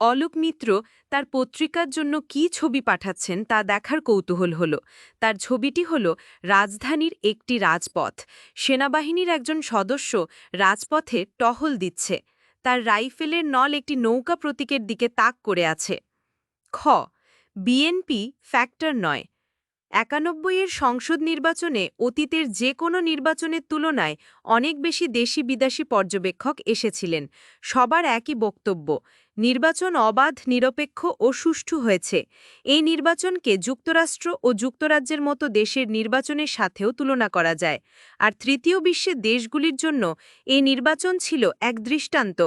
অলোক মিত্র তার পত্রিকার জন্য কি ছবি পাঠাচ্ছেন তা দেখার কৌতূহল হল। তার ছবিটি হল রাজধানীর একটি রাজপথ। সেনাবাহিনীর একজন সদস্য রাজপথে টহল দিচ্ছে। তার রাইফেলের নল একটি নৌকা প্রতীকের দিকে তাক করে আছে। খ, বিএনপি ফ্যাক্টর নয়। একানব্বইয়ের সংসদ নির্বাচনে অতীতের যে কোনো নির্বাচনের তুলনায় অনেক বেশি দেশি বিদেশি পর্যবেক্ষক এসেছিলেন। সবার একই বক্তব্য, নির্বাচন অবাধ, নিরপেক্ষ ও সুষ্ঠু হয়েছে। এই নির্বাচনকে যুক্তরাষ্ট্র ও যুক্তরাজ্যের মতো দেশের নির্বাচনের সাথেও তুলনা করা যায়। আর তৃতীয় বিশ্বের দেশগুলির জন্য এই নির্বাচন ছিল এক দৃষ্টান্ত।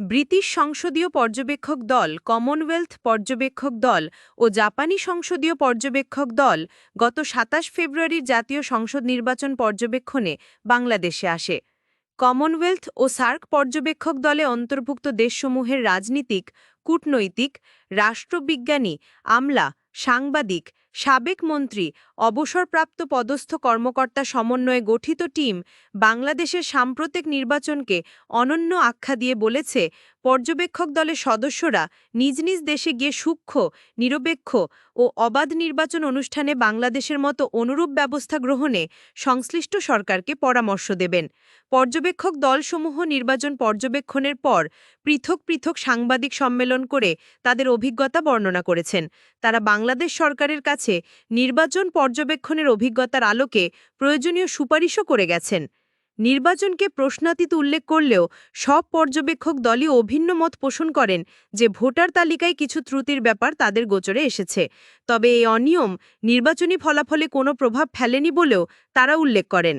ব্রিটিশ সংসদীয় পর্যবেক্ষক দল, কমনওয়েলথ পর্যবেক্ষক দল ও জাপানি সংসদীয় পর্যবেক্ষক দল গত সাতাশ ফেব্রুয়ারির জাতীয় সংসদ নির্বাচন পর্যবেক্ষণে বাংলাদেশে আসে। কমনওয়েলথ ও সার্ক পর্যবেক্ষক দলে অন্তর্ভুক্ত দেশসমূহের রাজনীতিক, কূটনৈতিক, রাষ্ট্রবিজ্ঞানী, আমলা, সাংবাদিক সাবেক মন্ত্রী, অবসরপ্রাপ্ত পদস্থ কর্মকর্তা সমন্বয়ে গঠিত টিম বাংলাদেশের সাম্প্রতিক নির্বাচনকে অনন্য আখ্যা দিয়ে বলেছে, পর্যবেক্ষক দলের সদস্যরা নিজ নিজ দেশে গিয়ে সূক্ষ্ম, নিরপেক্ষ ও অবাধ নির্বাচন অনুষ্ঠানে বাংলাদেশের মতো অনুরূপ ব্যবস্থা গ্রহণে সংশ্লিষ্ট সরকারকে পরামর্শ দেবেন। পর্যবেক্ষক দলসমূহ নির্বাচন পর্যবেক্ষণের পর পৃথক পৃথক সাংবাদিক সম্মেলন করে তাদের অভিজ্ঞতা বর্ণনা করেছেন। তারা বাংলাদেশ সরকারের কাছে নির্বাচন পর্যবেক্ষণের অভিজ্ঞতার আলোকে প্রয়োজনীয় সুপারিশও করে গেছেন। নির্বাচনকে প্রশ্নাতীত উল্লেখ করলেও সব পর্যবেক্ষক দলই অভিন্ন মত পোষণ করেন যে ভোটার তালিকায় কিছু ত্রুটির ব্যাপার তাদের গোচরে এসেছে। তবে এই অনিয়ম নির্বাচনী ফলাফলে কোনো প্রভাব ফেলেনি বলেও তারা উল্লেখ করেন।